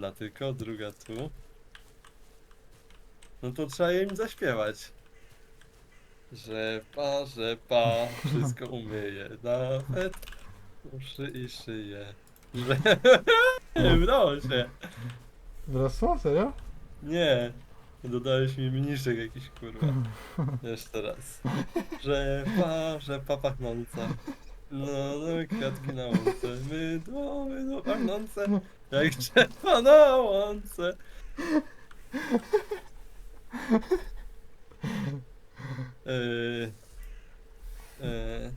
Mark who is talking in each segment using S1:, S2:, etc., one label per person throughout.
S1: Jedna tylko, druga tu. No to trzeba im zaśpiewać. Rzepa, rzepa, wszystko umyje, nawet uszy i szyję. Że... Nie udało się.
S2: Wrosło? Serio?
S1: Nie. Dodałeś mi mniszek jakiś kurwa. Jeszcze raz. Rzepa, rzepa pachnąca. No, no, kwiatki na łące. Mydło, mydło pachnące. Jak drzewa na łące. Yy, yy,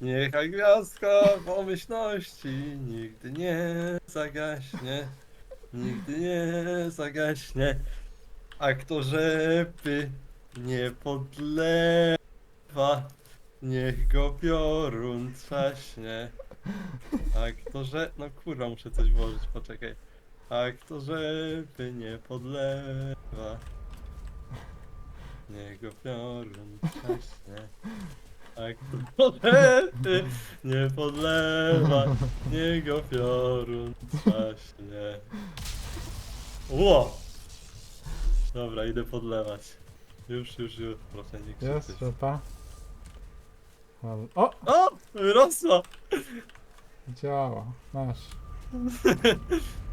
S1: niechaj gwiazdka pomyślności nigdy nie zagaśnie. Nigdy nie zagaśnie. A kto rzepy nie podlewa, niech go piorun trzaśnie. A kto że... No kurwa, muszę coś włożyć, poczekaj. A kto rzepy nie podlewa, niech go piorun trzaśnie. A kto rzepy nie podlewa, niech go piorun trzaśnie. Ło! Dobra, idę podlewać. Już, już, już, proszę nie
S2: Jest,
S1: krzyczeć.
S2: rzepa. O!
S1: O! Wyrosła!
S2: Działa. Masz.